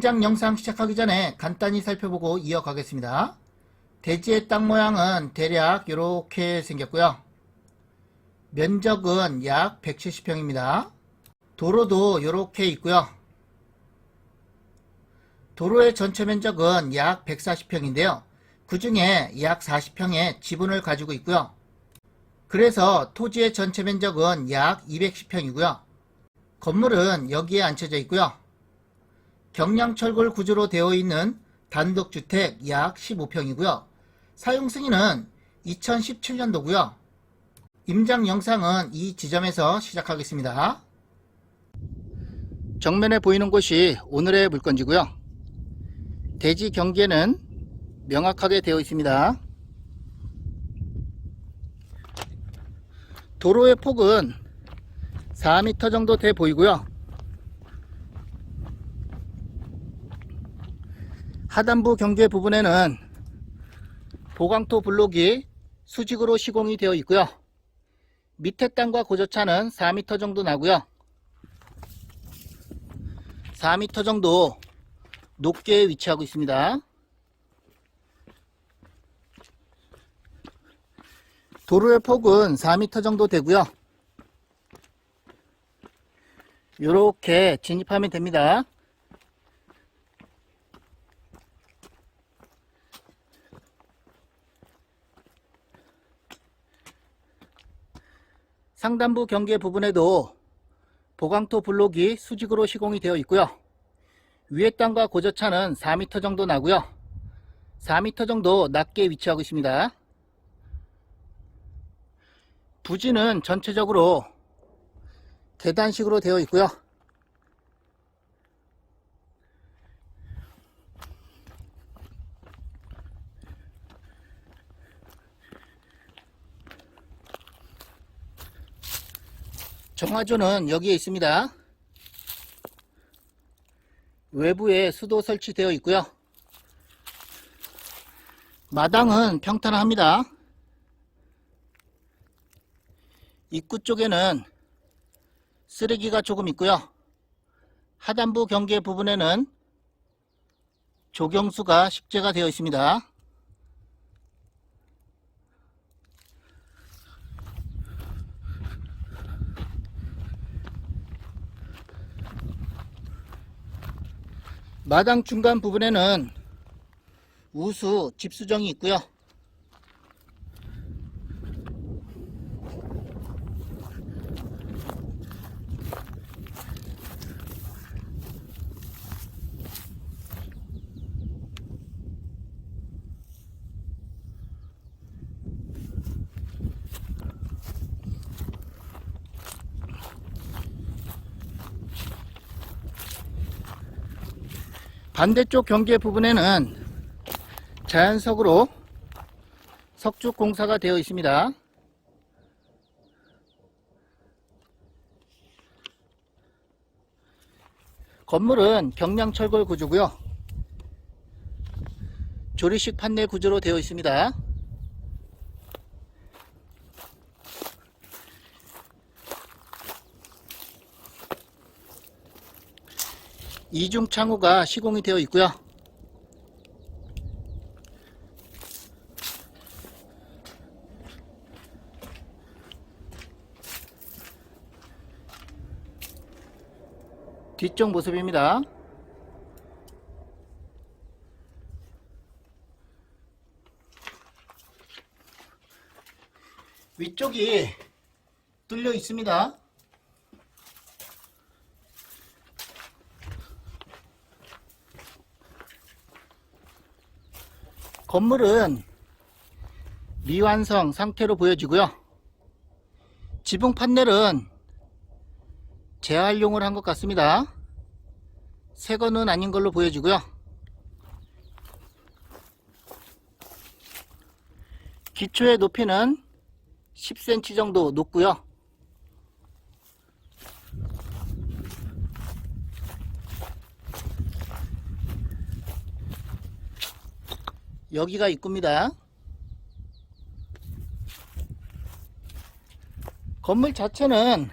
임장 영상 시작하기 전에 간단히 살펴보고 이어가겠습니다. 대지의 땅 모양은 대략 이렇게 생겼고요. 면적은 약 170평입니다. 도로도 이렇게 있고요. 도로의 전체 면적은 약 140평인데요. 그 중에 약 40평의 지분을 가지고 있고요. 그래서 토지의 전체 면적은 약 210평이고요. 건물은 여기에 앉혀져 있고요. 경량철골 구조로 되어 있는 단독주택 약 15평이고요. 사용 승인은 2017년도고요. 임장 영상은 이 지점에서 시작하겠습니다. 정면에 보이는 곳이 오늘의 물건지고요. 대지 경계는 명확하게 되어 있습니다. 도로의 폭은 4m 정도 돼 보이고요. 하단부 경계 부분에는 보강토 블록이 수직으로 시공이 되어 있고요. 밑에 땅과 고저차는 4m 정도 나고요. 4m 정도 높게 위치하고 있습니다. 도로의 폭은 4m 정도 되고요. 이렇게 진입하면 됩니다. 상단부 경계 부분에도 보강토 블록이 수직으로 시공이 되어 있고요. 위에 땅과 고저차는 4m 정도 나고요. 4m 정도 낮게 위치하고 있습니다. 부지는 전체적으로 계단식으로 되어 있고요. 정화조는 여기에 있습니다. 외부에 수도 설치되어 있고요. 마당은 평탄합니다. 입구 쪽에는 쓰레기가 조금 있고요. 하단부 경계 부분에는 조경수가 식재가 되어 있습니다. 마당 중간 부분에는 우수 집수정이 있고요. 반대쪽 경계 부분에는 자연석으로 석축 공사가 되어 있습니다. 건물은 경량 철골 구조고요. 조리식 판넬 구조로 되어 있습니다. 이중 창호가 시공이 되어 있고요. 뒤쪽 모습입니다. 위쪽이 뚫려 있습니다. 건물은 미완성 상태로 보여지고요. 지붕 판넬은 재활용을 한 것 같습니다. 새 거는 아닌 걸로 보여지고요. 기초의 높이는 10cm 정도 높고요. 여기가 입구입니다. 건물 자체는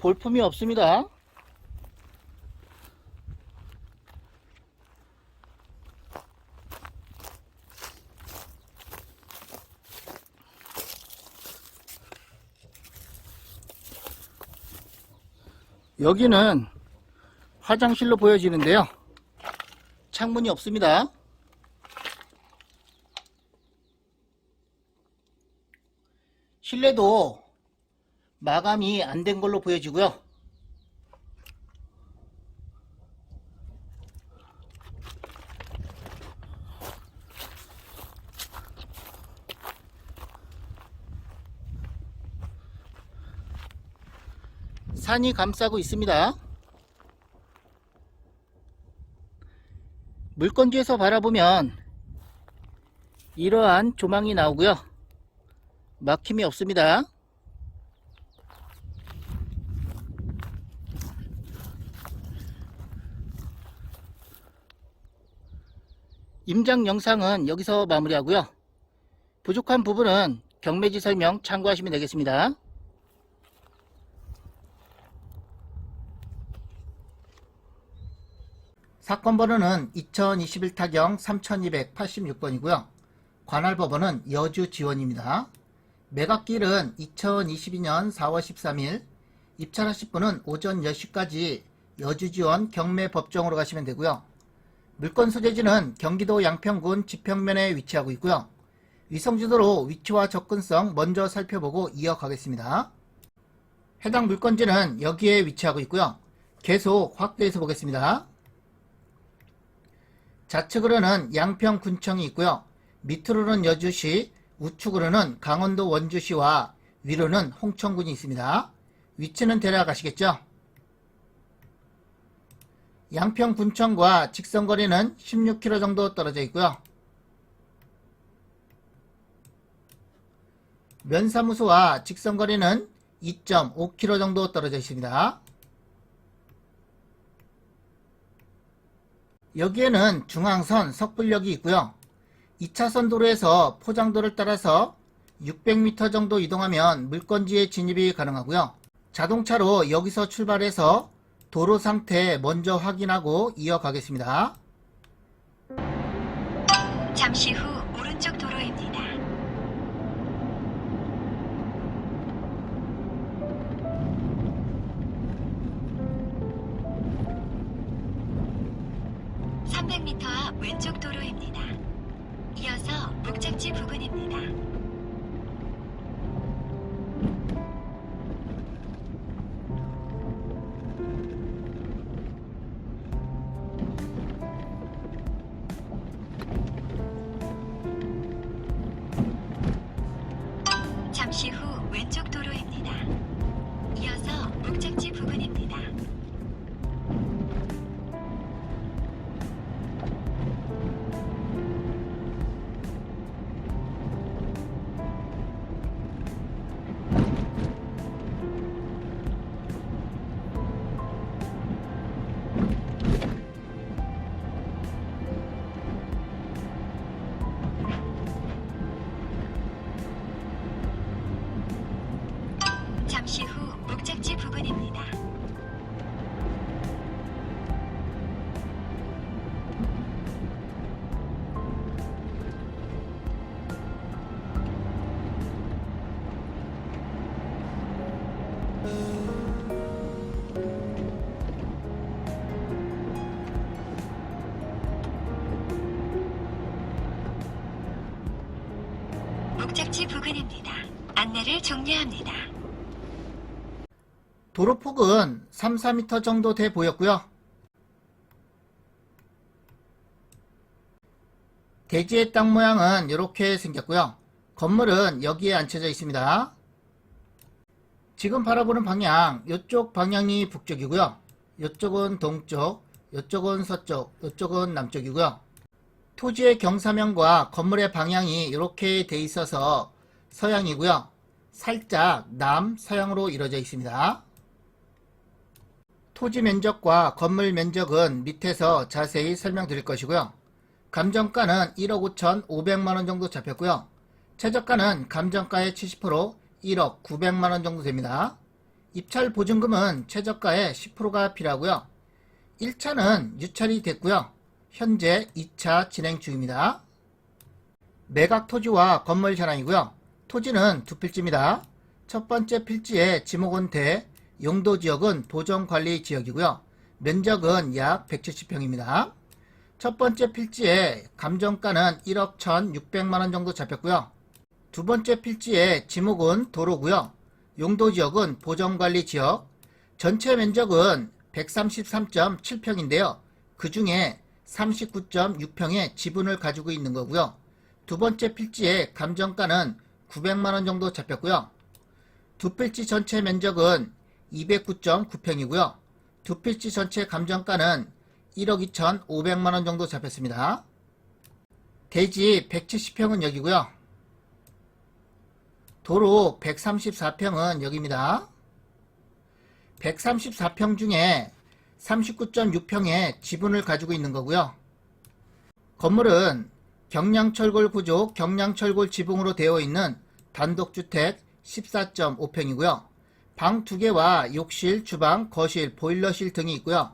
볼품이 없습니다. 여기는 화장실로 보여지는데요. 창문이 없습니다. 실내도 마감이 안 된 걸로 보여지고요. 산이 감싸고 있습니다. 물건지에서 바라보면 이러한 조망이 나오고요. 막힘이 없습니다. 임장 영상은 여기서 마무리하고요. 부족한 부분은 경매지 설명 참고하시면 되겠습니다. 사건 번호는 2021 타경 3286번이고요. 관할 법원은 여주 지원입니다. 매각길은 2022년 4월 13일, 입찰하실 분은 오전 10시까지 여주 지원 경매 법정으로 가시면 되고요. 물건 소재지는 경기도 양평군 지평면에 위치하고 있고요. 위성지도로 위치와 접근성 먼저 살펴보고 이어가겠습니다. 해당 물건지는 여기에 위치하고 있고요. 계속 확대해서 보겠습니다. 좌측으로는 양평군청이 있고요. 밑으로는 여주시, 우측으로는 강원도 원주시와 위로는 홍천군이 있습니다. 위치는 대략 아시겠죠? 양평군청과 직선거리는 16km 정도 떨어져 있고요. 면사무소와 직선거리는 2.5km 정도 떨어져 있습니다. 여기에는 중앙선 석불역이 있고요. 2차선 도로에서 포장도를 따라서 600m 정도 이동하면 물건지에 진입이 가능하고요. 자동차로 여기서 출발해서 도로 상태 먼저 확인하고 이어가겠습니다. 잠시 후 오른쪽 도로입니다. (300m) 앞 왼쪽 도로입니다. 이어서 목적지 부근입니다. 목적지 부근입니다. 안내를 종료합니다. 도로폭은 3, 4m 정도 돼 보였고요. 대지의 땅 모양은 이렇게 생겼고요. 건물은 여기에 앉혀져 있습니다. 지금 바라보는 방향, 이쪽 방향이 북쪽이고요. 이쪽은 동쪽, 이쪽은 서쪽, 이쪽은 남쪽이고요. 토지의 경사면과 건물의 방향이 이렇게 돼 있어서 서양이고요. 살짝 남서양으로 이루어져 있습니다. 토지 면적과 건물 면적은 밑에서 자세히 설명드릴 것이고요. 감정가는 1억 5천 5백만원 정도 잡혔고요. 최저가는 감정가의 70% 1억 9백만원 정도 됩니다. 입찰 보증금은 최저가의 10%가 필요하고요. 1차는 유찰이 됐고요. 현재 2차 진행 중입니다. 매각 토지와 건물 현황이고요. 토지는 두 필지입니다. 첫 번째 필지의 지목은 대, 용도 지역은 보정관리 지역이고요. 면적은 약 170평입니다. 첫 번째 필지에 감정가는 1억 1,600만원 정도 잡혔고요. 두 번째 필지의 지목은 도로고요. 용도 지역은 보정관리 지역. 전체 면적은 133.7평인데요. 그 중에 39.6평의 지분을 가지고 있는 거고요. 두 번째 필지의 감정가는 900만원 정도 잡혔고요. 두 필지 전체 면적은 209.9평이고요. 두 필지 전체 감정가는 1억 2,500만원 정도 잡혔습니다. 대지 170평은 여기고요. 도로 134평은 여기입니다. 134평 중에 39.6평의 지분을 가지고 있는 거고요. 건물은 경량철골 구조 경량철골 지붕으로 되어 있는 단독주택 14.5평이고요. 방 2개와 욕실, 주방, 거실, 보일러실 등이 있고요.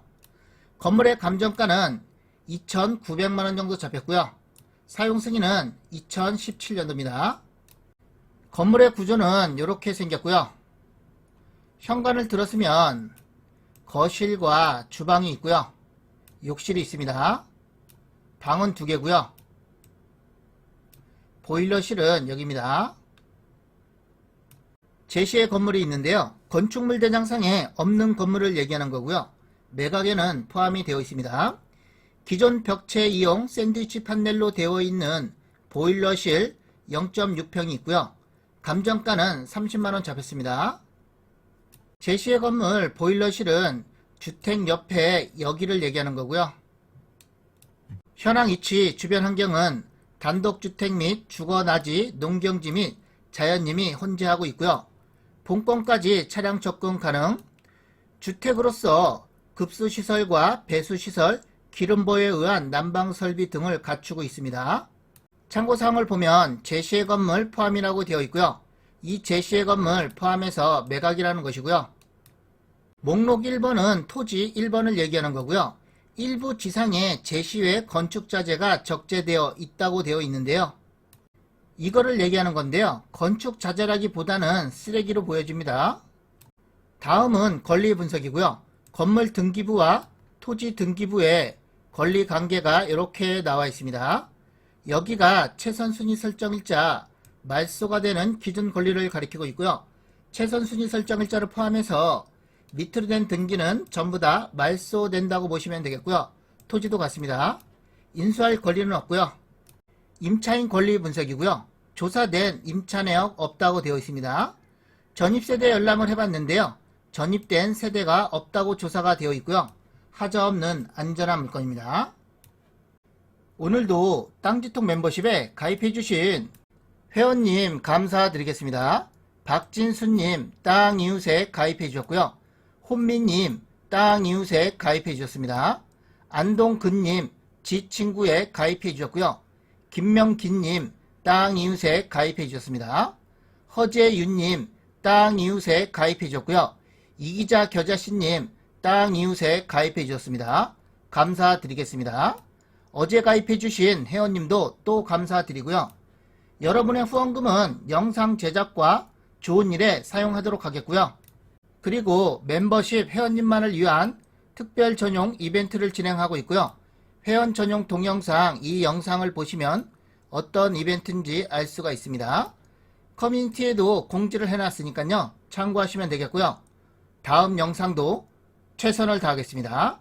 건물의 감정가는 2,900만원 정도 잡혔고요. 사용 승인은 2017년도입니다. 건물의 구조는 이렇게 생겼고요. 현관을 들었으면 거실과 주방이 있고요. 욕실이 있습니다. 방은 두 개고요. 보일러실은 여기입니다. 제시의 건물이 있는데요. 건축물 대장상에 없는 건물을 얘기하는 거고요. 매각에는 포함이 되어 있습니다. 기존 벽체 이용 샌드위치 판넬로 되어 있는 보일러실 0.6평이 있고요. 감정가는 30만원 잡혔습니다. 제시의 건물 보일러실은 주택 옆에 여기를 얘기하는 거고요. 현황 위치 주변 환경은 단독주택 및 주거나지, 농경지 및 자연님이 혼재하고 있고요. 본권까지 차량 접근 가능, 주택으로서 급수시설과 배수시설, 기름보에 의한 난방 설비 등을 갖추고 있습니다. 참고사항을 보면 제시의 건물 포함이라고 되어 있고요. 이 제시의 건물 포함해서 매각이라는 것이고요. 목록 1번은 토지 1번을 얘기하는 거고요. 일부 지상에 제시외 건축자재가 적재되어 있다고 되어 있는데요. 이거를 얘기하는 건데요. 건축자재라기보다는 쓰레기로 보여집니다. 다음은 권리 분석이고요. 건물 등기부와 토지 등기부의 권리 관계가 이렇게 나와 있습니다. 여기가 최선 순위 설정일자 말소가 되는 기준 권리를 가리키고 있고요. 최선 순위 설정 일자를 포함해서 밑으로 된 등기는 전부 다 말소된다고 보시면 되겠고요. 토지도 같습니다. 인수할 권리는 없고요. 임차인 권리 분석이고요. 조사된 임차 내역 없다고 되어 있습니다. 전입세대 열람을 해봤는데요. 전입된 세대가 없다고 조사가 되어 있고요. 하자 없는 안전한 물건입니다. 오늘도 땅지통 멤버십에 가입해 주신 회원님 감사드리겠습니다. 박진수님 땅이웃에 가입해 주셨고요. 혼미님 땅이웃에 가입해 주셨습니다. 안동근님 지친구에 가입해 주셨고요. 김명기님 땅이웃에 가입해 주셨습니다. 허재윤님 땅이웃에 가입해 주셨고요. 이기자 겨자씨님 땅이웃에 가입해 주셨습니다. 감사드리겠습니다. 어제 가입해 주신 회원님도 또 감사드리고요. 여러분의 후원금은 영상 제작과 좋은 일에 사용하도록 하겠고요. 그리고 멤버십 회원님만을 위한 특별 전용 이벤트를 진행하고 있고요. 회원 전용 동영상 이 영상을 보시면 어떤 이벤트인지 알 수가 있습니다. 커뮤니티에도 공지를 해놨으니까요. 참고하시면 되겠고요. 다음 영상도 최선을 다하겠습니다.